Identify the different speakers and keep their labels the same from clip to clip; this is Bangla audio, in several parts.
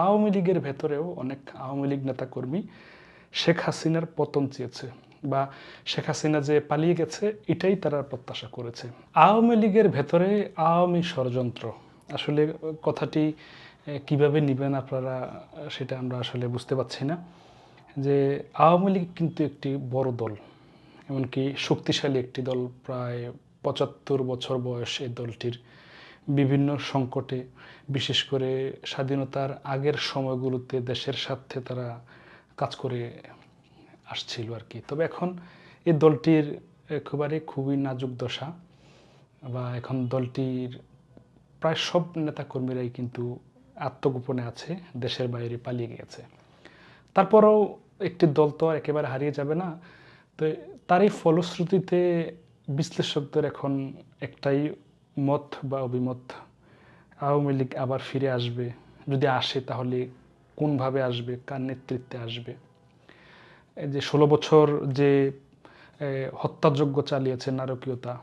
Speaker 1: আওয়ামী লীগের ভেতরেও অনেক আওয়ামী লীগ নেতাকর্মী শেখ হাসিনার পতন চেয়েছে বা শেখ হাসিনা যে পালিয়ে গেছে, এটাই তারা প্রত্যাশা করেছে। আওয়ামী লীগের ভেতরে আওয়ামী ষড়যন্ত্র, আসলে কথাটি কীভাবে নিবেন আপনারা, সেটা আমরা আসলে বুঝতে পারছি না। যে আওয়ামী লীগ কিন্তু একটি বড় দল, এমনকি শক্তিশালী একটি দল, প্রায় পঁচাত্তর বছর বয়স এই দলটির। বিভিন্ন সংকটে, বিশেষ করে স্বাধীনতার আগের সময়গুলোতে দেশের স্বার্থে তারা কাজ করে আসছিল আর কি। তবে এখন এই দলটির একেবারে খুবই নাজুক দশা বা এখন দলটির প্রায় সব নেতাকর্মীরাই কিন্তু আত্মগোপনে আছে, দেশের বাইরে পালিয়ে গিয়েছে। তারপরেও একটি দল তো আর একেবারে হারিয়ে যাবে না। তো তারই ফলশ্রুতিতে বিশ্লেষকদের এখন একটাই মত বা অভিমত আওয়ামী লীগ আবার ফিরে আসবে। যদি আসে তাহলে কোনভাবে আসবে? কার নেতৃত্বে আসবে? যে ষোলো বছর যে এ, হত্যাযজ্ঞ চালিয়েছে নারকীয়তা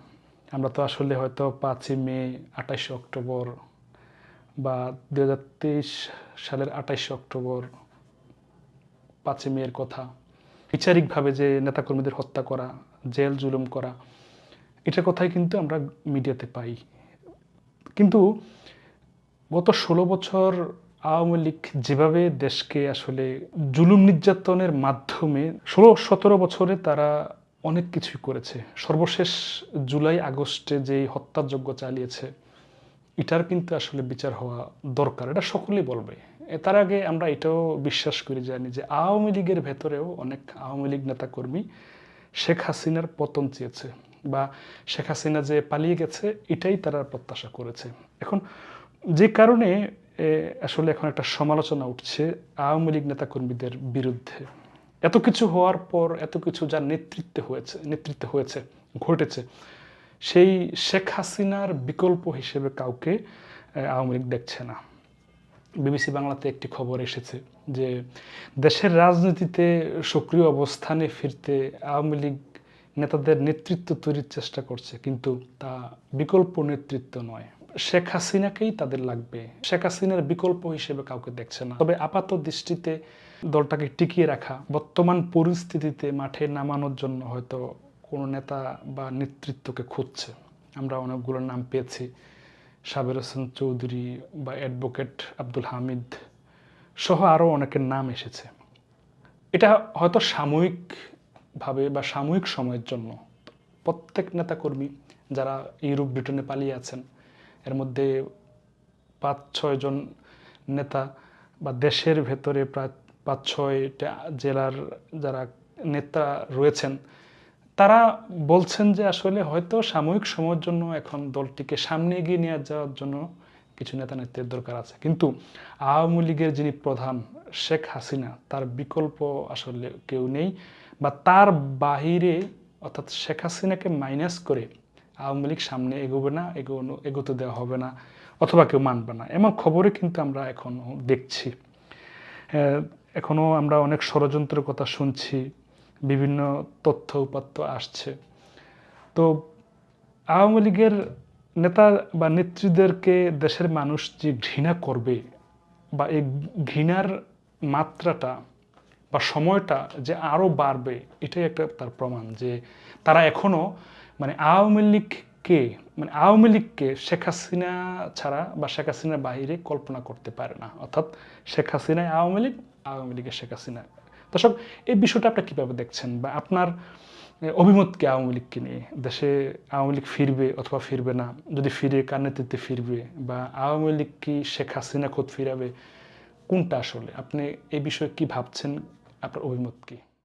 Speaker 1: আমরা তো আসলে হয়তো পাঁচই মে আঠাশে অক্টোবর বা দু হাজার তেইশ সালের আঠাশে অক্টোবর পাঁচই মেয়ের কথা বিচারিকভাবে যে নেতাকর্মীদের হত্যা করা জেল জুলুম করা এটার কথাই কিন্তু আমরা মিডিয়াতে পাই। কিন্তু গত ষোলো বছর আওয়ামী লীগ যেভাবে দেশকে আসলে জুলুম নির্যাতনের মাধ্যমে ষোলো, সতেরো বছরে তারা অনেক কিছুই করেছে। সর্বশেষ জুলাই, আগস্টে যে হত্যাযজ্ঞ চালিয়েছে, এটার কিন্তু আসলে বিচার হওয়া দরকার। এটা সকলেই বলবে। তার আগে আমরা এটাও বিশ্বাস করি, জানি যে আওয়ামী লীগের ভেতরেও অনেক আওয়ামী লীগ নেতাকর্মী শেখ হাসিনার পতন চেয়েছে। বা শেখ হাসিনা যে পালিয়ে গেছে, এটাই তারা প্রত্যাশা করেছে। এখন যে কারণে আসলে এখন একটা সমালোচনা উঠছে আওয়ামী লীগ নেতাকর্মীদের বিরুদ্ধে। এত কিছু হওয়ার পর, এত কিছু যার নেতৃত্বে হয়েছে নেতৃত্বে হয়েছে, ঘটেছে, সেই শেখ হাসিনার বিকল্প হিসেবে কাউকে আওয়ামী লীগ দেখছে না। বিবিসি বাংলাতে একটি খবর এসেছে যে, দেশের রাজনীতিতে সক্রিয় অবস্থানে ফিরতে আওয়ামী লীগ নেতাদের নেতৃত্ব তৈরির চেষ্টা করছে, কিন্তু তা বিকল্প নেতৃত্ব নয়। শেখ হাসিনাকেই তাদের লাগবে। শেখ হাসিনার বিকল্প হিসেবে কাউকে দেখছে না। তবে আপাত দৃষ্টিতে দলটাকে টিকিয়ে রাখা, বর্তমান পরিস্থিতিতে মাঠে নামানোর জন্য হয়তো কোনো নেতা বা নেতৃত্বকে খুঁজছে। আমরা অনেকগুলো নাম পেয়েছি। সাবের হোসেন চৌধুরী বা অ্যাডভোকেট আব্দুল হামিদ সহ আরও অনেকের নাম এসেছে। এটা হয়তো সাময়িকভাবে বা সাময়িক সময়ের জন্য প্রত্যেক নেতাকর্মী যারা ইউরোপ ব্রিটেনে পালিয়ে আছেন, এর মধ্যে পাঁচ ছয়জন নেতা বা দেশের ভেতরে প্রায় পাঁচ, ছয়টা জেলার যারা নেতা রয়েছেন, তারা বলছেন যে আসলে হয়তো সাময়িক সময়ের জন্য এখন দলটিকে সামনে এগিয়ে নিয়ে যাওয়ার জন্য কিছু নেতা নেত্রীর দরকার আছে। কিন্তু আওয়ামী লীগের যিনি প্রধান শেখ হাসিনা, তার বিকল্প আসলে কেউ নেই। বা তার বাহিরে অর্থাৎ শেখ হাসিনাকে মাইনাস করে আওয়ামী লীগ সামনে এগোবে না এগোনো এগোতে দেওয়া হবে না অথবা কেউ মানবে না। এমন খবরে কিন্তু আমরা এখন দেখছি। আহ, এখনও আমরা অনেক ষড়যন্ত্রের কথা শুনছি বিভিন্ন তথ্য উপাত্ত আসছে। তো আওয়ামী লীগের নেতা বা নেত্রীদেরকে দেশের মানুষ যে ঘৃণা করবে বা এই ঘৃণার মাত্রাটা বা সময়টা যে আরও বাড়বে, এটাই একটা তার প্রমাণ যে তারা এখনও মানে আওয়ামী লীগকে মানে আওয়ামী লীগকে শেখ হাসিনা ছাড়া বা শেখ হাসিনার বাইরে কল্পনা করতে পারে না। অর্থাৎ শেখ হাসিনায় আওয়ামী লীগ, আওয়ামী লীগের শেখ হাসিনা। দর্শক, এই বিষয়টা আপনি কীভাবে দেখছেন বা আপনার অভিমত কি আওয়ামী লীগকে নিয়ে? দেশে আওয়ামী লীগ ফিরবে অথবা ফিরবে না? যদি ফিরে, কার নেতৃত্বে ফিরবে? বা আওয়ামী লীগ কি শেখ হাসিনা খোদ ফিরাবে? কোনটা আসলে? আপনি এই বিষয়ে কি ভাবছেন? ап оймутки